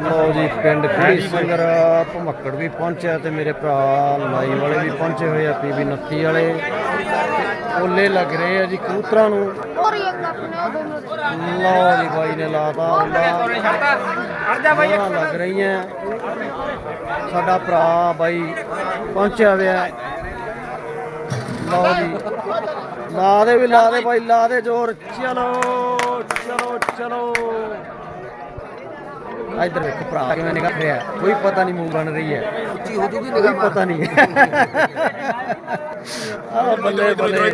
ਲੋ ਜੀ ਪਿੰਡ ਖੜੀ ਸੰਗਰ ਭਮੱਕੜ ਵੀ ਪਹੁੰਚਿਆ ਤੇ ਮੇਰੇ ਭਰਾ ਲਾਈ ਵਾਲੇ ਵੀ ਪਹੁੰਚੇ ਹੋਏ ਆ ਪੀਬੀ 29 ਵਾਲੇ। ਓਲੇ ਲੱਗ ਰਹੇ ਆ ਜੀ ਕਬੂਤਰਾਂ ਨੂੰ। ਲੋ ਜੀ ਬਾਈ ਨੇ ਲਾਤਾ ਓਲਾ। ਲੱਗ ਰਹੀਆਂ। ਸਾਡਾ ਭਰਾ ਬਾਈ ਪਹੁੰਚਿਆ ਹੋਇਆ। ਲਓ ਜੀ। ਲਾ ਦੇ ਵੀ ਲਾ ਦੇ ਭਾਈ ਲਾ ਦੇ ਜ਼ੋਰ। ਚਲੋ ਚਲੋ ਚਲੋ। ਇਧਰ ਵੇਖੋ ਭਰਾ ਕਿਵੇਂ ਨਿਕਲ ਰਿਹਾ। ਕੋਈ ਪਤਾ ਨਹੀਂ ਮੂੰਹ ਬਣ ਰਹੀ ਹੈ। ਉੱਚੀ ਹੋ ਜੂਗੀ ਨਿਗਾਹ ਪਤਾ ਨਹੀਂ। ਆ ਬੱਲੇ ਬੱਲੇ।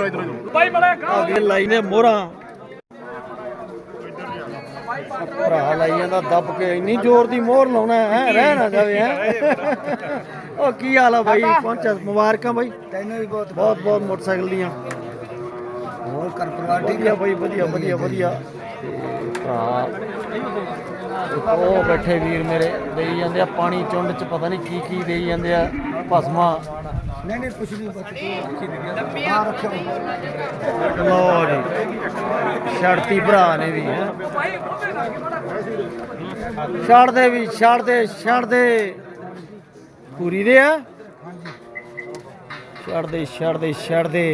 ਬਾਈ ਬੜਾ ਅੱਗੇ ਲਾਈ ਨੇ ਮੋਹਰਾਂ। ਭਰਾ ਲਾਈ ਜਾਂਦਾ ਦੱਬ ਕੇ ਇੰਨੀ ਜ਼ੋਰ ਦੀ ਮੋਹਰ ਲਾਉਣਾ ਹੈ ਰਹਿ ਨਾ ਜਾਵੇ ਹੈ। ਉਹ ਕੀ ਹਾਲ ਆ ਬਾਈ? ਪਹੁੰਚਿਆ ਮੁਬਾਰਕਾਂ ਬਾਈ। ਤੈਨੂੰ ਵੀ ਬਹੁਤ ਬਹੁਤ ਬਹੁਤ ਮੋਟਰਸਾਈਕਲ ਦੀਆਂ। ਹੋਰ ਕਰ ਪਰਿਵਾਰ ਵਧੀਆ ਬਾਈ ਵਧੀਆ ਵਧੀਆ ਵਧੀਆ। ਭਰਾ ਉਹ ਬੈਠੇ ਵੀਰ ਮੇਰੇ ਦੇਈ ਜਾਂਦੇ ਆ ਪਾਣੀ ਚੁੰਡ ਚ ਪਤਾ ਨਹੀਂ ਕੀ ਕੀ ਦੇਈ ਜਾਂਦੇ ਆ ਭਸਮਾ। ਨਹੀਂ ਨਹੀਂ ਕੁਛ ਨਹੀਂ ਲੋ ਜੀ ਛੜਤੀ ਭਰਾ ਨੇ ਵੀ। ਹੈ ਛੱਡ ਦੇ ਵੀ ਛੱਡ ਦੇ ਛੱਡ ਦੇ ਪੂਰੀ ਦੇ ਆ? ਛੱਡ ਦੇ ਛੱਡ ਦੇ ਛੱਡ ਦੇ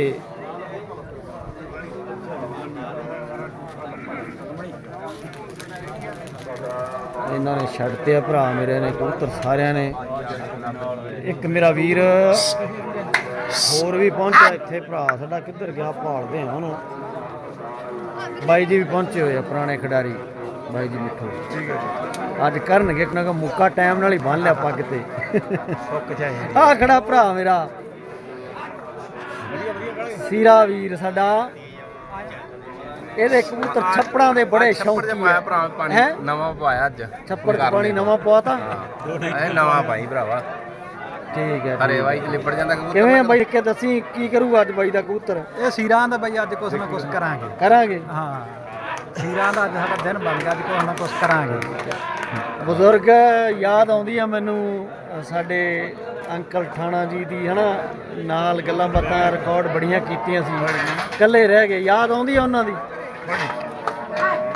ਇਹਨਾਂ ਨੇ ਛੱਡਤੇ ਆ, ਭਰਾ ਮੇਰੇ ਨੇ, ਕਬੂਤਰ ਸਾਰਿਆਂ ਨੇ। ਇੱਕ ਮੇਰਾ ਵੀਰ ਹੋਰ ਵੀ ਪਹੁੰਚਿਆ ਇੱਥੇ, ਭਰਾ ਸਾਡਾ ਕਿੱਧਰ ਗਿਆ, ਭਾਲਦੇ ਆ ਉਹਨੂੰ। ਬਾਈ ਜੀ ਵੀ ਪਹੁੰਚੇ ਹੋਏ ਆ, ਪੁਰਾਣੇ ਖਿਡਾਰੀ। ਬਾਈ ਜੀ ਮਿੱਠੂ। ਠੀਕ ਹੈ ਜੀ ਅੱਜ ਕਰਨਗੇ ਕਿਉਂਕਿ ਕਿ ਮੁੱਕਾ, ਟਾਈਮ ਨਾਲ ਹੀ ਬੰਨ ਲਿਆ ਪੱਗ ਤੇ। ਸੁੱਕ ਜਾਏ ਆ ਖੜਾ ਭਰਾ ਮੇਰਾ। ਸੀਰਾ ਵੀਰ ਸਾਡਾ। ਇਹਦੇ ਕਬੂਤਰ ਛੱਪੜਾਂ ਦੇ ਬੜੇ ਸ਼ੌਂਕੀ ਮੈਂ ਭਰਾ ਪਾਣੀ। ਹੈਂ? ਨਵਾਂ ਪਾਇਆ ਅੱਜ। ਛੱਪੜ ਚ ਪਾਣੀ ਨਵਾਂ ਪਵਾਤਾ। ਇਹ ਨਵਾਂ ਪਾਈ ਭਰਾਵਾ। ਠੀਕ ਹੈ ਹਰੇ। ਵਾਈ ਚ ਲਿਪੜ ਜਾਂਦਾ ਕਬੂਤਰ ਕਿਵੇਂ ਆ ਬਾਈ? ਕਿ ਦੱਸੀ ਕੀ ਕਰੂਗਾ ਅੱਜ ਬਾਈ ਦਾ ਕਬੂਤਰ? ਇਹ ਸੀਰਾਂ ਦਾ ਬਈ ਅੱਜ ਕੁਛ ਨਾ ਕੁਛ ਕਰਾਂਗੇ। ਕਰਾਂਗੇ? ਹਾਂ। ਸੀਰਾਂ ਦਾ ਅੱਜ ਸਾਡਾ ਦਿਨ ਬਣ ਗਿਆ ਅੱਜ ਕੁਛ ਨਾ ਕੁਛ ਕਰਾਂਗੇ। ਬਜ਼ੁਰਗ ਯਾਦ ਆਉਂਦੀ ਆ ਮੈਨੂੰ ਅ, ਸਾਡੇ ਅੰਕਲ ਠਾਣਾ ਜੀ ਦੀ ਹਨਾ? ਨਾਲ ਗੱਲਾਂ ਬਾਤਾਂ ਰਿਕਾਰਡ ਬੜੀਆਂ ਕੀਤੀਆਂ ਸੀ। ਇਕੱਲੇ ਰਹਿ ਗਏ। ਯਾਦ ਆਉਂਦੀ ਆ ਉਹਨਾਂ ਦੀ?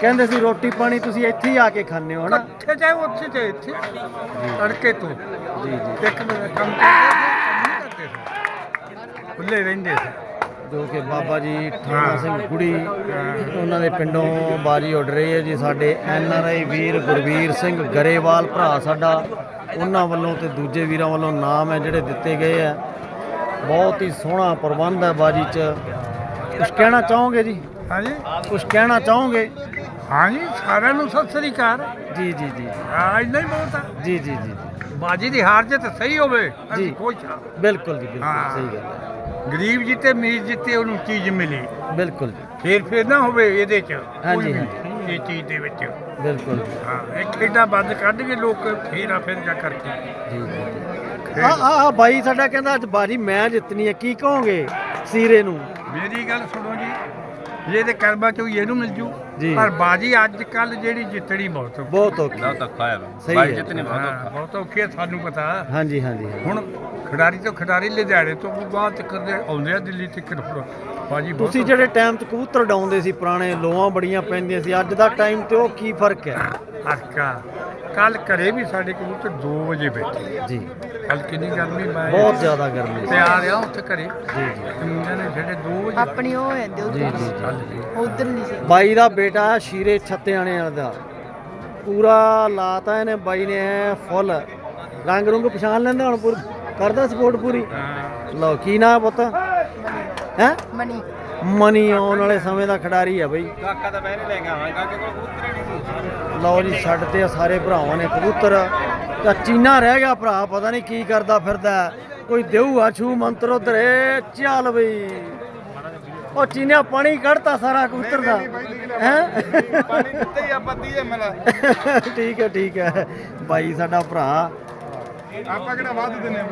ਕਹਿੰਦੇ ਸੀ ਰੋਟੀ ਪਾਣੀ ਤੁਸੀਂ ਇੱਥੇ ਹੀ ਆ ਕੇ ਖਾਂਦੇ ਹੋ ਹਨਾ? ਇੱਥੇ ਚਾਹੇ ਉੱਥੇ ਚਾਹੇ ਇੱਥੇ। ਤੜਕੇ ਤੋਂ। ਜੀ ਜੀ। ਇੱਕ ਮਿੰਟ ਕੰਮ ਕਰਦੇ ਸੀ ਖੁੱਲੇ ਰਹਿੰਦੇ ਸੀ। ਜੋ ਕਿ ਬਾਬਾ ਜੀ ਠਾਣਾ ਸਿੰਘ ਗੁੜੀ ਉਹਨਾਂ ਦੇ ਪਿੰਡੋਂ ਬਾਜੀ ਉੱਡ ਰਹੀ ਹੈ ਜੀ। ਸਾਡੇ ਐਨ ਆਰ ਆਈ ਵੀਰ ਗੁਰਵੀਰ ਸਿੰਘ ਗਰੇਵਾਲ ਭਰਾ ਸਾਡਾ ਉਹਨਾਂ ਵੱਲੋਂ ਤੇ ਦੂਜੇ ਵੀਰਾਂ ਵੱਲੋਂ ਨਾਮ ਹੈ ਜਿਹੜੇ ਦਿੱਤੇ ਗਏ ਆ ਬਹੁਤ ਹੀ ਸੋਹਣਾ ਪ੍ਰਬੰਧ ਹੈ ਬਾਜੀ 'ਚ। ਕੁਝ ਕਹਿਣਾ ਚਾਹੋਗੇ ਜੀ? ਹਾਂਜੀ? ਕੁਝ ਕਹਿਣਾ ਚਾਹੋਗੇ? ਹਾਂਜੀ ਸਾਰਿਆਂ ਨੂੰ ਸਤਿ ਸ੍ਰੀ ਅਕਾਲ। ਜੀ ਜੀ ਜੀ। ਹਾਂ ਇੰਨਾ ਹੀ ਬਹੁਤ ਆ। ਜੀ ਜੀ ਜੀ ਬਾਜੀ ਦੀ ਹਾਰ ਜਿੱਤ ਸਹੀ ਹੋਵੇ ਜੀ। ਅਸੀਂ ਖੁਸ਼ ਹਾਂ ਬਿਲਕੁਲ ਜੀ ਬਿਲਕੁਲ ਹਾਂ। ਸਹੀ ਗੱਲ ਹੈ। ਗਰੀਬ ਜਿੱਤੇ ਅਮੀਰ ਜਿੱਤੇ ਉਹਨੂੰ ਚੀਜ਼ ਮਿਲੀ। ਬਿਲਕੁਲ ਜੀ। ਫੇਰ ਫੇਰ ਨਾ ਹੋਵੇ ਇਹਦੇ ਚ ਹਾਂਜੀ, ਕੋਈ ਵੀ। ਇਹ ਚੀਜ਼ ਦੇ ਵਿੱਚ। ਬਿਲਕੁਲ ਜੀ। ਹਾਂ ਇਹ ਖੇਡਾਂ ਬੰਦ ਕੱਢ ਕੇ ਲੋਕ ਫੇਰ ਆ ਫਿਰ ਜਾ ਕਰਕੇ। ਜੀ ਜੀ ਆ ਆ ਆ ਬਾਈ ਸਾਡਾ ਕਹਿੰਦਾ ਅੱਜ ਬਾਜੀ ਮੈਂ ਜਿੱਤਣੀ ਹੈ ਕੀ ਕਹੋਗੇ ਸੀਰੇ ਨੂੰ? ਮੇਰੀ ਗੱਲ ਸੁਣੋ ਜੀ ਜੇ ਤੇ ਕਰਮਾ ਚੋਂ ਇਹਨੂੰ ਮਿਲ ਜੂ। ਜੀ। ਪਰ ਬਾਜੀ ਅੱਜ ਕੱਲ ਜਿਹੜੀ ਜਿੱਤਣੀ ਬਹੁਤ ਔਖੀ। ਬਹੁਤ ਔਖੀ। ਬਹੁਤ ਔਖਾ ਹੈ। ਸਹੀ ਬਾਈ ਹੈ। ਜਿੱਤਨੀ ਬਹੁਤ ਹਾਂ, ਔਖਾ ਬਹੁਤ ਔਖੀ ਹੈ ਸਾਨੂੰ ਪਤਾ। ਹਾਂਜੀ ਹਾਂਜੀ ਹਾਂਜੀ। ਹੁਣ ਖਿਡਾਰੀ ਤੋਂ ਖਿਡਾਰੀ ਲੁਧਿਆਣੇ ਤੋਂ ਵੀ ਬਾਅਦ ਤੱਕ ਦੇ ਆਉਂਦੇ ਆ ਦਿੱਲੀ ਤੱਕ ਬਾਜੀ ਬਹੁਤ ਤੁਸੀਂ ਜਿਹੜੇ ਟਾਈਮ 'ਚ ਕਬੂਤਰ ਡਾਉਂਦੇ ਸੀ ਪੁਰਾਣੇ ਲੋਆਂ ਬੜੀਆਂ ਪੈਂਦੀਆਂ ਸੀ ਅੱਜ ਦਾ ਟਾਈਮ ਤੇ ਉਹ ਕੀ ਫ਼ਰਕ ਹੈ? ਹਰਕਾ ਕੱਲ ਘਰੇ ਵੀ ਸਾਡੇ ਕਬੂਤਰ 2 ਵਜੇ ਬੈਠੇ। ਜੀ। ਕੱਲ ਕਿੰਨੀ ਗਰਮੀ ਮੈਂ ਬਹੁਤ ਜ਼ਿਆਦਾ ਗਰਮੀ ਤੇ ਆ ਰਿਹਾ ਉੱਥੇ ਘਰੇ। ਜੀ ਜੀ। ਮੁੰਡਿਆਂ ਨੇ ਜਿਹੜੇ 2 ਵਜੇ ਆਪਣੀ ਉਹ ਹੈ ਦਿਲ ਜੀ ਜੀ ਉਧਰ ਨਹੀਂ ਸੀ। ਬਾਈ ਦਾ ਬੇਟਾ ਸ਼ੀਰੇ ਛੱਤਿਆਣੇ ਵਾਲਾ ਦਾ। ਪੂਰਾ ਲਾਤਾ ਇਹਨੇ ਬਾਈ ਨੇ ਫੁੱਲ। ਰੰਗ ਰੰਗ ਪਛਾਣ ਲੈਂਦਾ ਹੁਣ ਕਰਦਾ ਸਪੋਰਟ ਪੂਰੀ। ਲਓ ਕੀ ਨਾ ਪੁੱਤ? ਹੈ? ਮਨੀ। ਮਨੀ ਆਉਣ ਵਾਲੇ ਸਮੇਂ ਦਾ ਖਿਡਾਰੀ ਆ ਬਈ। ਕਾਕਾ ਤਾਂ ਪਹਿਲੇ ਲੈ ਆਵਾਂ ਕਾਕੇ ਕੋਲ ਕਬੂਤਰ ਨਹੀਂ ਲਓ ਜੀ ਛੱਡਦੇ ਆ ਸਾਰੇ ਭਰਾਵਾਂ ਨੇ ਕਬੂਤਰ। ਤਾਂ ਚੀਨਾ ਰਹਿ ਗਿਆ ਭਰਾ ਪਤਾ ਨਹੀਂ ਕੀ ਕਰਦਾ ਫਿਰਦਾ। ਕੋਈ ਦੇਊ ਆਛੂ ਮੰਤਰ ਉਧਰ। ਏ ਚੱਲ ਬਈ। ਉਹ ਚੀਨਿਆ ਪਾਣੀ ਕੱਢਤਾ ਸਾਰਾ ਕਬੂਤਰ ਦਾ। ਹੈ? ਪਾਣੀ ਦਿੱਤੇ ਹੀ ਆ ਬੱਦੀ ਐ ਮਲਾ। ਠੀਕ ਹੈ ਠੀਕ ਹੈ। ਬਾਈ ਸਾਡਾ ਭਰਾ। ਆਪਾਂ ਕਿਹੜਾ ਵਾਧ ਦਿੰਨੇ ਆ?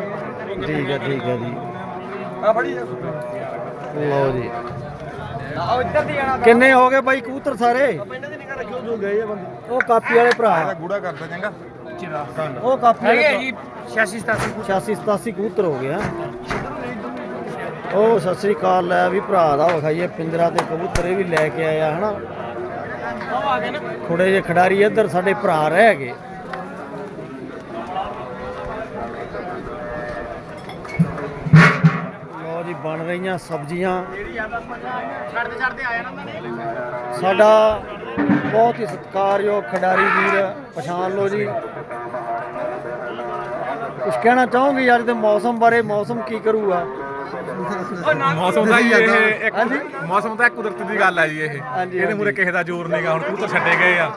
ਠੀਕ ਹੈ ਠੀਕ ਹੈ ਜੀ। ਆ ਫੜੀ ਲਓ ਜੀ। ਕਿੰਨੇ ਹੋ ਗਏ ਬਾਈ ਕਬੂਤਰ ਸਾਰੇ? ਇਹਨਾਂ ਦੀ ਉਹ ਕਾਪੀ ਵਾਲੇ ਭਰਾ। ਉਹ ਕਾਪੀ ਵਾਲੇ 86 87 86 87 ਕਬੂਤਰ। ਹੋ ਗਿਆ ਉਹ ਸਤਿ ਸ੍ਰੀ ਅਕਾਲ ਲੈ ਵੀ ਭਰਾ ਦਾ ਵਿਖਾਈਏ ਪਿੰਜਰਾ ਤੇ ਕਬੂਤਰ ਇਹ ਵੀ ਲੈ ਕੇ ਆਇਆ ਹਨਾ। ਥੋੜੇ ਜਿਹੇ ਖਿਡਾਰੀ ਇੱਧਰ ਸਾਡੇ ਭਰਾ ਰਹਿ ਗਏ। ਬਣ ਰਹੀਆਂ ਸਬਜ਼ੀਆਂ ਸਾਡਾ ਬਹੁਤ ਹੀ ਸਤਿਕਾਰਯੋਗ ਖਿਡਾਰੀ ਵੀਰ ਪਛਾਣ ਲਓ ਜੀ ਕੁਝ ਕਹਿਣਾ ਚਾਹੋਗੇ ਅੱਜ ਦੇ ਮੌਸਮ ਬਾਰੇ ਮੌਸਮ ਕੀ ਕਰੂਗਾ ਮੌਸਮ ਦਾ ਹੀ ਇਹ ਇੱਕ। ਮੌਸਮ ਤਾਂ ਇੱਕ ਕੁਦਰਤ ਦੀ ਗੱਲ ਹੈ ਜੀ ਇਹ ਇਹਦੇ ਮੂਰੇ। ਕਿਸੇ ਦਾ ਜ਼ੋਰ ਨਹੀਂਗਾ ਹੁਣ ਕਬੂਤਰ ਛੱਡੇ ਗਏ ਆ।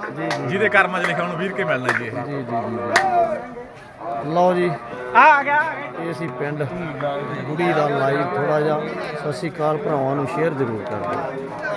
ਜਿਹਦੇ ਕਰਮਾਂ 'ਚ ਲਿਖਿਆ ਉਹਨੂੰ ਵੀਰ ਕੇ ਮਿਲਣਾ ਜੀ ਇਹ ਜੀ ਜੀ ਜੀ ਜੀ। ਲਓ ਜੀ। ਆ ਗਿਆ ਇਹ ਸੀ ਪਿੰਡ ਗੁੜੀ ਦਾ ਲਾਈਵ ਥੋੜਾ ਜਿਹਾ। ਸਤਿ ਸ਼੍ਰੀ ਅਕਾਲ ਭਰਾਵਾਂ ਨੂੰ ਸ਼ੇਅਰ ਜ਼ਰੂਰ ਕਰ ਦਿਓ।